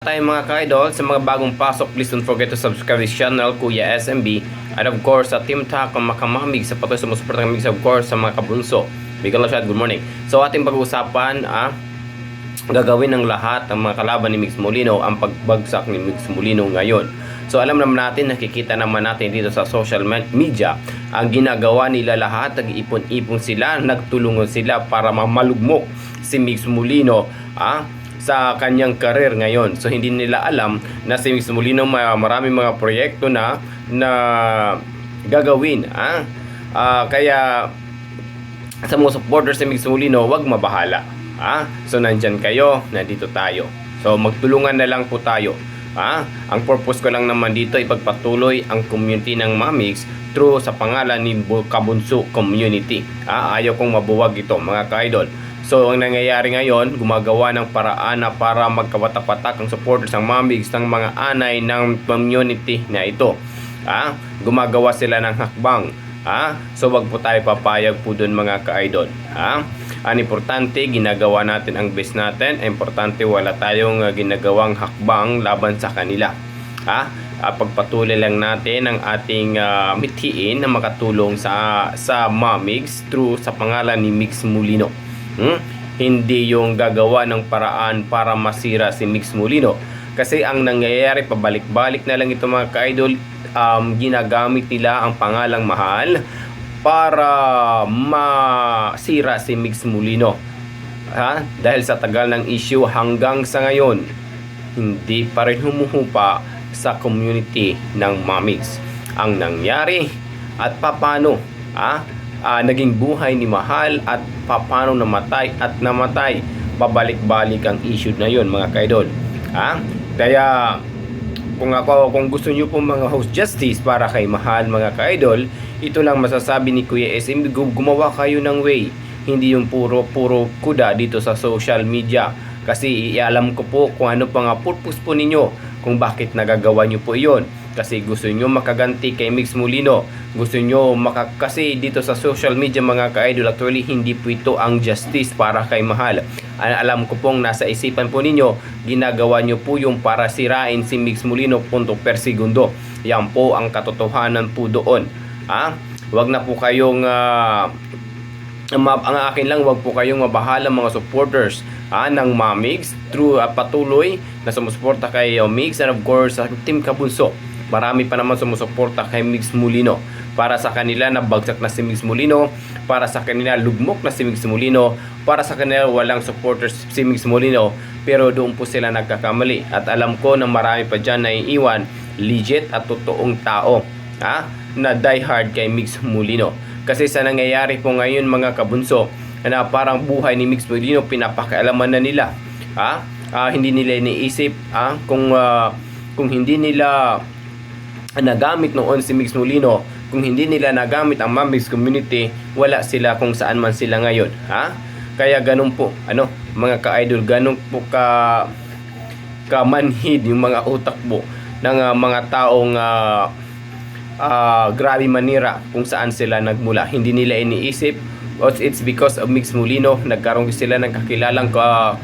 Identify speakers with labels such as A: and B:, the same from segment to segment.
A: tayo mga ka-idol sa mga bagong pasok please don't forget to subscribe this channel Kuya SMB at of course sa Team Talk ang makamamig sa patuloy sa musuporta kamig of course sa mga kabunso Big Shot, good morning. So ating pag-uusapan ah, gagawin ng lahat ng mga kalaban ni Mix Molino ang pagbagsak ni Mix Molino ngayon. So alam naman natin nakikita naman natin dito sa social me- media ang ginagawa nila lahat nag-ipon-ipon sila nagtulungan sila para mamalugmok si Mix Molino ah, sa kanyang karir ngayon. So hindi nila alam na si Mix Molino may maraming mga proyekto na na gagawin. Ah? Ah, kaya sa mga supporters ni Mix Molino, wag mabahala. Ah? So nandyan kayo, nandito tayo. So magtulungan na lang po tayo. Ah? Ang purpose ko lang naman dito ipagpatuloy ang community ng Mamix through sa pangalan ni Bu- Kabunso Community. Ah? Ayaw kong mabuwag ito mga ka-idol. So ang nangyayari ngayon, gumagawa ng paraan na para magkawatak-watak ang supporters ng Mamix ng mga anay ng community na ito. Ah, gumagawa sila ng hakbang. Ah, so wag po tayo papayag po doon mga ka-idol. Ah, ang importante ginagawa natin ang best natin. Ang importante wala tayong ah, ginagawang hakbang laban sa kanila. Ah, ah, pagpatuloy lang natin ang ating ah, mithiin na makatulong sa sa Mamix through sa pangalan ni Mix Mulino. Hmm? Hindi yung gagawa ng paraan para masira si Mix Molino. Kasi ang nangyayari, pabalik-balik na lang ito mga ka-idol, um, ginagamit nila ang pangalang mahal para masira si Mix Molino. Ha? Dahil sa tagal ng issue hanggang sa ngayon, hindi pa rin humuhupa sa community ng Mamix. Ang nangyari at papano ah, ah, naging buhay ni Mahal at papano namatay at namatay pabalik-balik ang issue na yon mga kaidol. Ah, kaya kung ako kung gusto niyo po mga host justice para kay Mahal mga ka-idol, ito lang masasabi ni Kuya SM gu- gumawa kayo ng way. Hindi yung puro puro kuda dito sa social media. Kasi ialam ko po kung ano pa nga purpose po ninyo kung bakit nagagawa niyo po iyon. Kasi gusto niyo makaganti kay Mix Molino. Gusto niyo maka kasi dito sa social media mga ka-idol actually hindi po ito ang justice para kay Mahal. Al- Alam ko pong nasa isipan po ninyo, ginagawa nyo po yung para sirain si Mix Molino punto per segundo. Yan po ang katotohanan po doon. Ha? Wag na po kayong ah, ang, akin lang, wag po kayong mabahala mga supporters ah, ng Mamix through ah, patuloy na sumusuporta kay uh, Mix and of course sa Team Kabunso. Marami pa naman sumusuporta kay Mix Molino. Para sa kanila nabagsak na si Mix Molino, para sa kanila lugmok na si Mix Molino, para sa kanila walang supporters si Mix Molino, pero doon po sila nagkakamali. At alam ko na marami pa dyan na iiwan legit at totoong tao ha, na die hard kay Mix Molino. Kasi sa nangyayari po ngayon mga kabunso, na parang buhay ni Mix Molino pinapakialaman na nila. Ha? Ah, hindi nila iniisip ha? kung ah, kung hindi nila nagamit noon si Mix Molino, kung hindi nila nagamit ang Mambix community, wala sila kung saan man sila ngayon. Ha? Kaya ganun po, ano, mga ka-idol, ganun po ka kamanhid yung mga utak po ng ah, mga taong ah, ah, grabe manira kung saan sila nagmula. Hindi nila iniisip it's because of Mix Molino nagkaroon sila ng kakilalang ka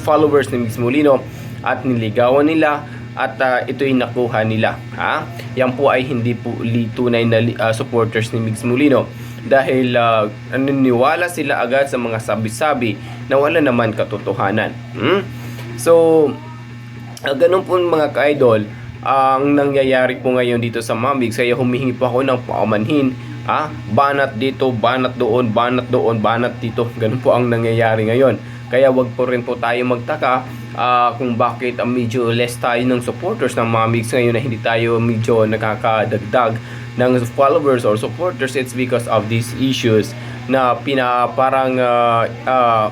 A: followers ni Mix Molino at niligawan nila at ah, ito'y nakuha nila. Ha? Yan po ay hindi po tunay na ah, supporters ni Mix Molino dahil ah, naniniwala sila agad sa mga sabi-sabi na wala naman katotohanan. Hmm? So, Ah, ganun po mga ka-idol, ang nangyayari po ngayon dito sa Mambig, kaya humihingi po ako ng paumanhin, ah, banat dito, banat doon, banat doon, banat dito. Ganun po ang nangyayari ngayon. Kaya wag po rin po tayo magtaka ah, kung bakit ah, medyo less tayo ng supporters ng Mambig ngayon na hindi tayo medyo nakakadagdag ng followers or supporters. It's because of these issues na pina parang ah, ah,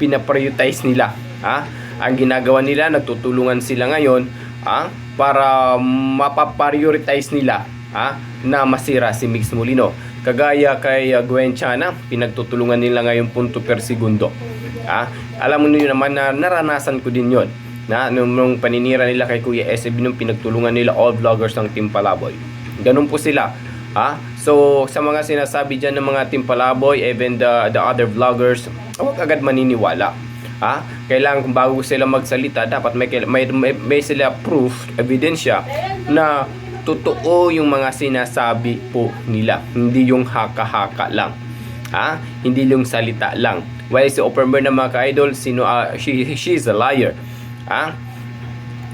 A: pinaprioritize nila. Ha? Ang ginagawa nila, nagtutulungan sila ngayon ha? para mapaprioritize nila ha? na masira si Mix Molino. Kagaya kay uh, Gwen Chana, pinagtutulungan nila ngayon punto per segundo. Ha? Alam mo niyo naman na naranasan ko din yon na nung, paninira nila kay Kuya SB nung pinagtulungan nila all vloggers ng Team Palaboy. Ganun po sila. Ha? So, sa mga sinasabi dyan ng mga Team Palaboy, even the, the other vloggers, huwag agad maniniwala. Ha? Kailangan kung bago sila magsalita, dapat may, may, may, may sila proof, ebidensya na totoo yung mga sinasabi po nila. Hindi yung haka-haka lang. Ha? Hindi yung salita lang. While si Oppenheimer na mga ka-idol, sino, ah, she, she's a liar. Ha?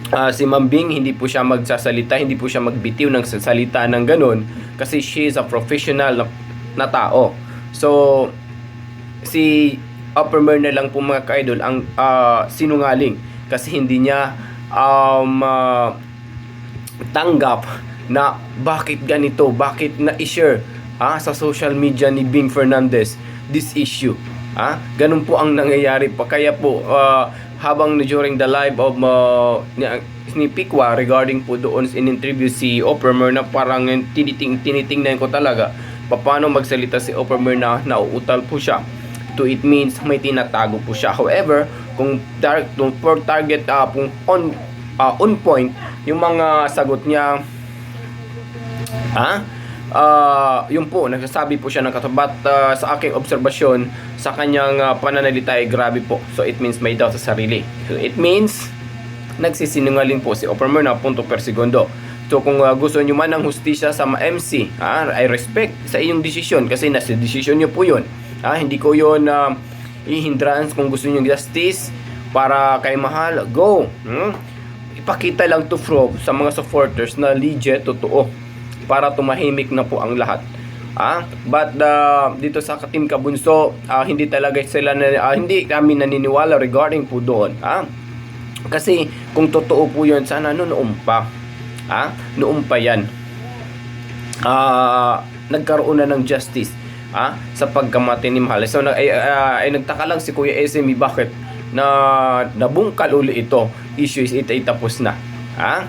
A: Ah, si Mambing hindi po siya magsasalita, hindi po siya magbitiw ng salita ng ganun kasi she is a professional na, na tao. So si Upper na lang po mga ka-idol ang ah, sinungaling kasi hindi niya um, ah, tanggap na bakit ganito, bakit na-share ah, sa social media ni Bing Fernandez this issue. Ah, ganun po ang nangyayari pa. Kaya po, ah, habang during the live of uh, ni, ni Pikwa regarding po doon in interview si Oprah na parang tiniting, tinitingnan ko talaga paano magsalita si Oprah na nauutal po siya to it means may tinatago po siya however kung tar- kung for target uh, on uh, on point yung mga sagot niya ha Ah, yun po, nagsasabi po siya ng katapat ah, sa aking obserbasyon sa kanyang ah, pananalita ay grabe po. So it means may doubt sa sarili. So it means nagsisinungaling po si Oprah na punto per segundo. So kung ah, gusto nyo man ng hustisya sa MC, ah, I respect sa iyong desisyon kasi nasa desisyon nyo po yun. Ah, hindi ko yun uh, ihindrance kung gusto nyo justice para kay mahal, go. Hmm? Ipakita lang to prove sa mga supporters na legit, totoo para tumahimik na po ang lahat. Ah, but uh, dito sa Team Kabunso, ah, hindi talaga sila na, ah, hindi kami naniniwala regarding po doon. Ah, kasi kung totoo po 'yon, sana no noon pa. Ah, noon pa 'yan. Ah, nagkaroon na ng justice ah, sa pagkamatay ni Mahal. So, na, ay, ah, ay, nagtaka lang si Kuya SME bakit na nabungkal uli ito. Issue is ito ay tapos na. Ah,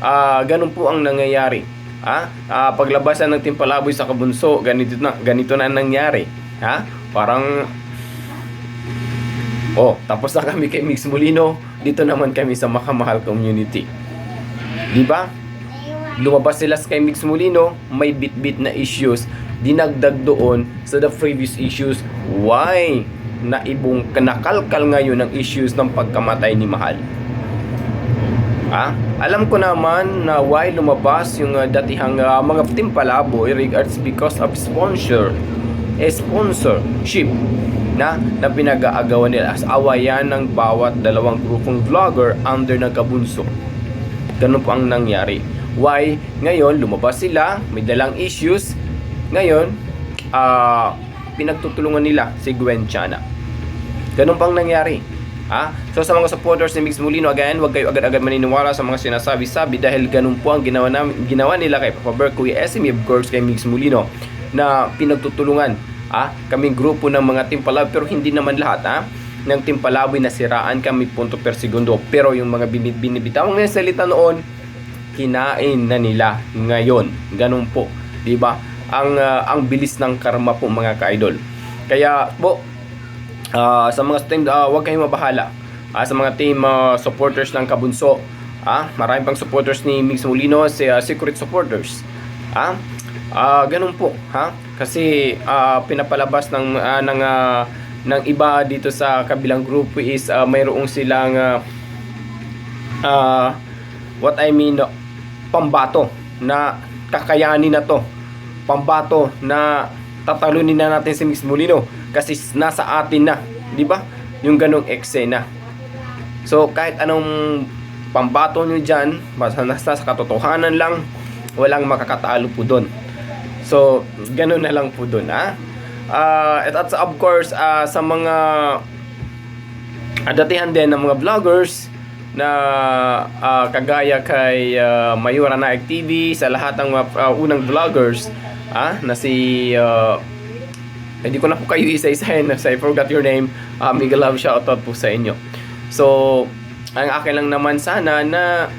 A: ah, ganun po ang nangyayari. Ha? Ah, paglabasan ng timpalaboy sa kabunso, ganito na, ganito na ang nangyari. Ha? Parang Oh, tapos na kami kay Mix Molino, dito naman kami sa Makamahal Community. 'Di ba? Lumabas sila kay Mix Molino, may bit-bit na issues, dinagdag doon sa the previous issues. Why? Na ibong kanakalkal ngayon ng issues ng pagkamatay ni Mahal. Ah, alam ko naman na why lumabas yung uh, datihang uh, mga team palaboy regards because of sponsor eh, sponsorship na na pinag-aagawan nila as awayan ng bawat dalawang grupong vlogger under ng kabunso. Ganun po ang nangyari. Why? Ngayon, lumabas sila, may dalang issues. Ngayon, ah pinagtutulungan nila si Gwen Chana. Ganun pang nangyari. Ha? So sa mga supporters ni Mix Molino, again, huwag kayo agad-agad maniniwala sa mga sinasabi-sabi dahil ganun po ang ginawa, namin, ginawa nila kay Papa Bear, Kuya SME, of course, kay Mix Molino na pinagtutulungan ha? kaming grupo ng mga Team Palab pero hindi naman lahat ha? ng Team Palaboy na siraan kami punto per segundo pero yung mga binib binibitawang na salita noon kinain na nila ngayon ganun po di ba ang ah, ang bilis ng karma po mga ka-idol kaya po Ah, sa mga team, uh, huwag kayong mabahala. Ah, sa mga team ah, supporters ng Kabunso, ah, marami pang supporters ni Mix Molino, si ah, secret supporters. Ah, ah, ganun po, ha? Kasi ah, pinapalabas ng ah, ng ah, ng iba dito sa kabilang grupo is ah, mayroong silang ah, ah, what I mean pambato na kakayanin na to. Pambato na tatalunin na natin si Mix Molino kasi nasa atin na, 'di ba? Yung ganong eksena. So kahit anong pambato nyo dyan, basta nasa sa katotohanan lang, walang makakatalo po doon. So, ganun na lang po doon, ha? Uh, at, at of course, uh, sa mga uh, datihan din ng mga vloggers na uh, kagaya kay uh, Mayura Naik TV, sa lahat ng uh, unang vloggers, ah, na si uh, hindi ko na po kayo isa-isahin kasi I forgot your name. Uh, mega love shoutout po sa inyo. So, ang akin lang naman sana na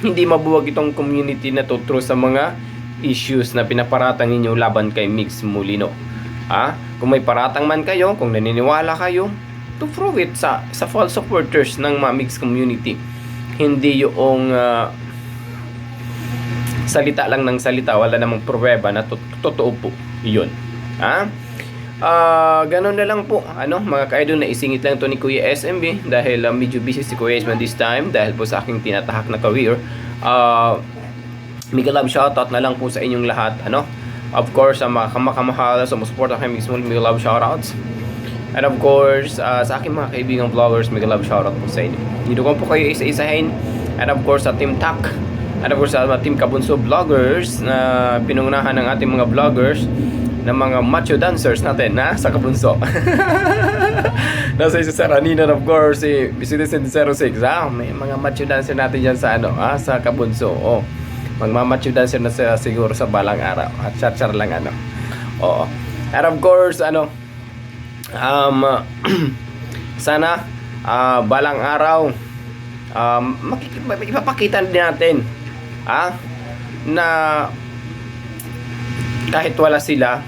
A: hindi mabuwag itong community na to through sa mga issues na pinaparatang ninyo laban kay Mix Molino. Ha? Kung may paratang man kayo, kung naniniwala kayo, to prove it sa, sa false supporters ng mga Mix community. Hindi yung uh, salita lang ng salita, wala namang pruweba na to- totoo po. Iyon. Ha? Ah, ganun na lang po. Ano, mga ka-idol na isingit lang to ni Kuya SMB dahil ah, medyo busy si Kuya Esman this time dahil po sa aking tinatahak na career. Ah, Mega love shoutout na lang po sa inyong lahat. Ano? Of course, sa mga kamakamahal, sa sumusuporta kay Mix mega love shoutouts. And of course, ah, sa aking mga kaibigang vloggers, mega love shoutout po sa inyo. Dito ko po kayo isa-isahin. And of course, sa Team Tak. And of course, sa Team Kabunso vloggers na pinungunahan ng ating mga vloggers ng mga macho dancers natin na sa Kabunso. Nasa isa sa Ranina of course, si Citizen 06. Ah, may mga macho dancer natin yan sa ano, ah, sa Kabunso. Oh. Magmamacho dancer na sa, siguro sa balang araw. At char-char lang ano. Oo. And of course, ano, um, sana ah, balang araw um, ipapakita din natin ah, na kahit wala sila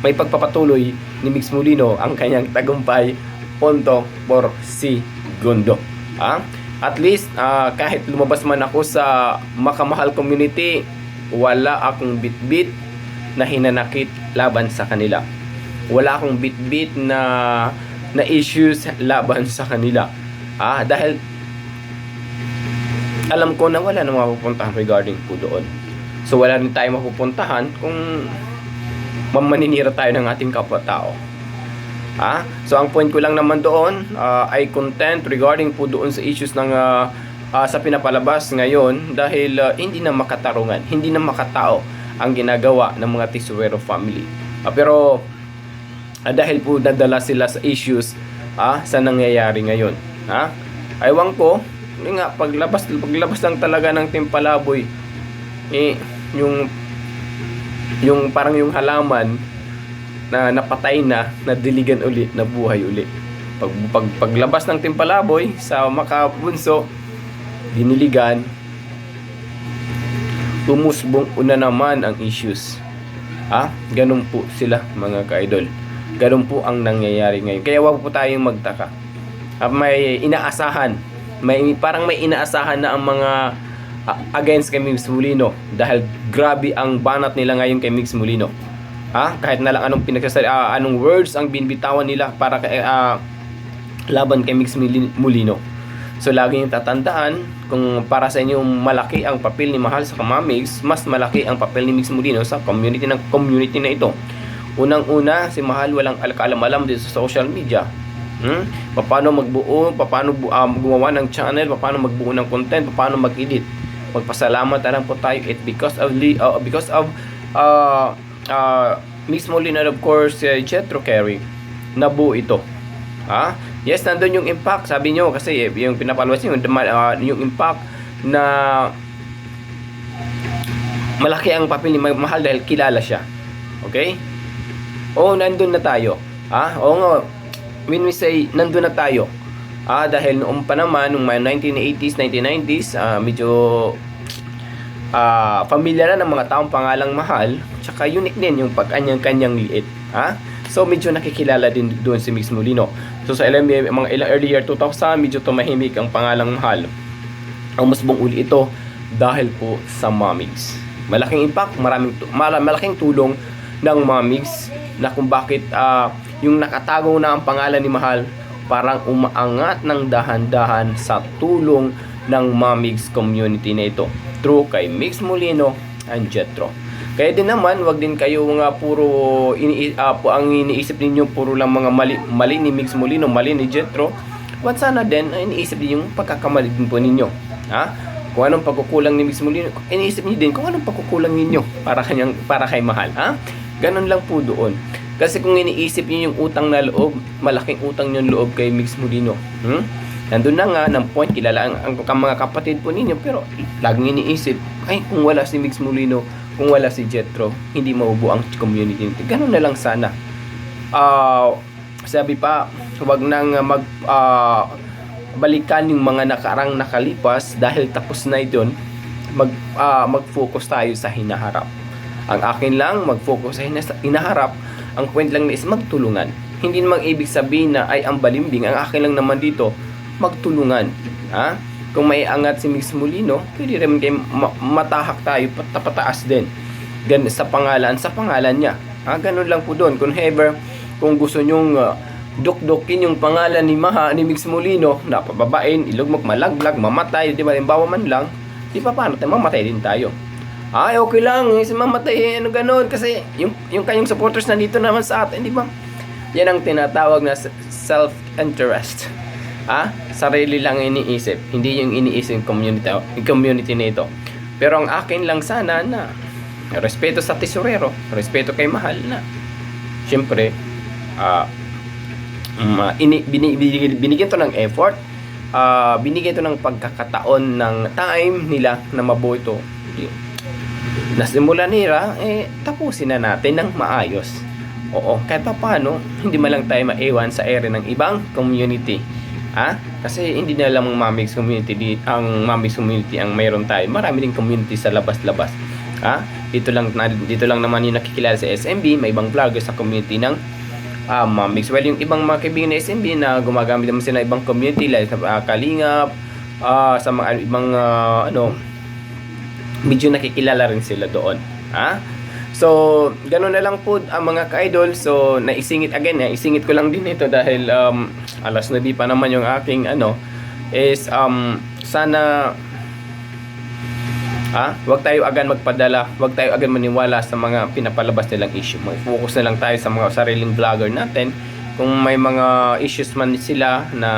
A: may pagpapatuloy ni Mix Molino ang kanyang tagumpay punto por segundo. Ah? At least ah, kahit lumabas man ako sa makamahal community, wala akong bitbit na hinanakit laban sa kanila. Wala akong bitbit na na issues laban sa kanila. Ah, dahil alam ko na wala na mapupuntahan regarding po doon. So wala rin tayo mapupuntahan kung mamaninira tayo ng ating kapwa-tao. Ha? So ang point ko lang naman doon ah, ay content regarding po doon sa issues ng ah, ah, sa pinapalabas ngayon dahil ah, hindi na makatarungan, hindi na makatao ang ginagawa ng mga Tisuero family. Ah, pero ah, dahil po dadala sila sa issues ah, sa nangyayari ngayon. Ha? Aywan ko, yun nga, paglabas, paglabas lang talaga ng timpalaboy, eh, yung yung parang yung halaman na napatay na, nadiligan uli, nabuhay uli. Pag, pag, paglabas ng timpalaboy sa makabunso, diniligan, tumusbong una naman ang issues. Ah, ganun po sila mga ka-idol. Ganun po ang nangyayari ngayon. Kaya wag po tayong magtaka. Ah, may inaasahan, may parang may inaasahan na ang mga ah, against kay Mix Molino dahil grabe ang banat nila ngayon kay Mix Molino. Ha? Kahit na lang anong pinagsasali, ah, anong words ang binbitawan nila para kay ah, laban kay Mix Mili- Molino. So lagi yung tatandaan kung para sa inyo malaki ang papel ni Mahal sa Kamamix, mas malaki ang papel ni Mix Molino sa community ng community na ito. Unang-una, si Mahal walang alam-alam dito sa social media. Hmm? Paano magbuo, paano um, gumawa ng channel, paano magbuo ng content, paano mag-edit. Magpasalamat na lang po tayo it because of uh, because of uh, uh, Mix Molino and of course uh, Jetro Carey nabuo ito. Ha? Yes, nandun yung impact. Sabi nyo, kasi yung pinapalabas nyo, yung, uh, yung impact na malaki ang papel ni Ma- Mahal dahil kilala siya. Okay? Oo, nandun na tayo. Ha? Oo nga, when we say, nandun na tayo. Ah, dahil noong pa naman, mga 1980s, 1990s, ah, medyo ah familiar na ng mga taong pangalang mahal, tsaka unique din yung pag-kanyang-kanyang liit. Ha? So, medyo nakikilala din doon si Mix Molino. So, sa ilang, mga ilang early year 2000, medyo tumahimik ang pangalang mahal. Ang mas buong uli ito dahil po sa Mamigs. Malaking impact, maraming, malaking tulong ng Mamigs na kung bakit ah, yung nakatago na ang pangalan ni Mahal parang umaangat ng dahan-dahan sa tulong ng Mamigs community na ito through kay Mix Molino and Jetro. Kaya din naman, wag din kayo nga puro ini ah, po ang iniisip ninyo puro lang mga mali, mali ni Mix Molino, mali ni Jetro. Wat sana din ay iniisip din yung pagkakamali din po ninyo. Ha? Kung anong pagkukulang ni Mix Molino, iniisip niyo din kung anong pagkukulang ninyo para kanyang para kay Mahal, ha? Ganon lang po doon. Kasi kung iniisip niyo yung utang na loob, malaking utang yung loob kay Mix Molino. Hmm? Nandun na nga ng point, kilala ang, ang, ang mga kapatid po ninyo, pero laging iniisip, ay kung wala si Mix Molino, kung wala si Jetro, hindi maubo ang community. Ganun na lang sana. Ah, sabi pa, huwag nang mag ah, balikan yung mga nakarang nakalipas dahil tapos na ito. Mag ah, mag-focus tayo sa hinaharap. Ang akin lang mag-focus sa hina- hinaharap. Ang point lang is magtulungan. Hindi namang ibig sabihin na ay ang balimbing. Ang akin lang naman dito, magtulungan. Ha? Kung may angat si Mix Molino, pwede rin kayo ma- matahak tayo pat- pataas din. Gan sa pangalan, sa pangalan niya. Ah, ganun lang po doon. Kung ever, kung gusto nyong uh, dukdukin yung pangalan ni Maha, ni Mix Molino, na pababain, ilugmok, malaglag, mamatay, di ba, limbawa man lang, di pa paano tayo, mamatay din tayo. Ay, okay lang, eh, si mamatay, eh, ano ganun, kasi yung, yung kanyang supporters nandito naman sa atin, di ba? Yan ang tinatawag na self-interest. Ah, sarili lang iniisip, hindi yung iniisip yung community, yung community nito. Pero ang akin lang sana na respeto sa tesorero, respeto kay mahal na. Siyempre, ah ma, ini, bini, binigyan, binigyan to ng effort, ah binigyan to ng pagkakataon ng time nila na mabuo ito. Nasimula nila, eh, tapusin na natin ng maayos. Oo, kahit pa paano, hindi man lang tayo maiwan sa ere ng ibang community. Ha? Kasi hindi na lang ang Mamix community, di, ang Mamix community ang mayroon tayo. Marami din community sa labas-labas. Ha? Dito lang na, dito lang naman yung nakikilala sa SMB, may ibang vloggers sa community ng ah Mamix. Well, yung ibang mga kaibigan ng SMB na gumagamit naman sila ng ibang community like ah, Kalingap, ah, sa mga ibang ah, ano medyo nakikilala rin sila doon. Ha? So, gano'n na lang po ang mga ka-idol. So, naisingit again, naisingit ko lang din ito dahil um, alas na di pa naman yung aking ano is um, sana Ah, wag tayo agad magpadala, wag tayo agad maniwala sa mga pinapalabas nilang issue. Mag-focus na lang tayo sa mga sariling vlogger natin. Kung may mga issues man sila na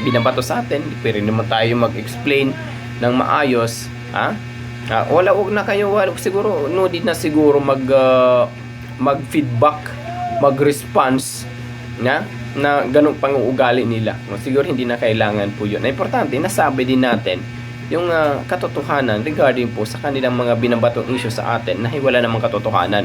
A: binabato sa atin, pwede naman tayo mag-explain ng maayos, ha? Ah, wala wag na kayo wala, siguro no need na siguro mag ah, mag-feedback, mag-response na na ganung pang-uugali nila. Siguro hindi na kailangan po 'yun. Ang importante, nasabi din natin yung ah, katotohanan regarding po sa kanilang mga binabatong issue sa atin na wala namang katotohanan.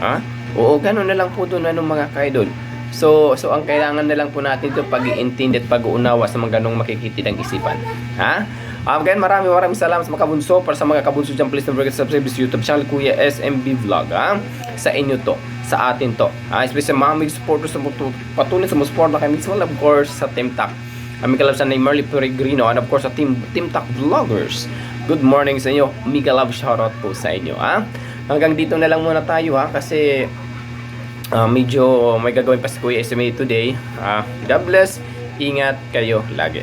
A: Ha? Oo, ganun na lang po doon ano mga kaidol. So, so ang kailangan na lang po natin ito pag-iintindi at pag-uunawa sa mga ganong makikitidang isipan. Ha? Um, again, maraming maraming salamat sa mga kabunso. Para sa mga kabunso dyan, please don't forget to subscribe sa YouTube channel Kuya SMB Vlog. Ha? Sa inyo to. Sa atin to. Ha? Especially sa mga may supporters na patuloy sa mga support na kay Mixwell, of course, sa Team Talk. Kami kalab sa ni Merly Peregrino and of course sa Team, Team Talk Vloggers. Good morning sa inyo. Mega love shoutout po sa inyo. Ha? Hanggang dito na lang muna tayo ha kasi Ah, medyo may gagawin pa si Kuya SMA today. Ah, God bless. Ingat kayo lagi.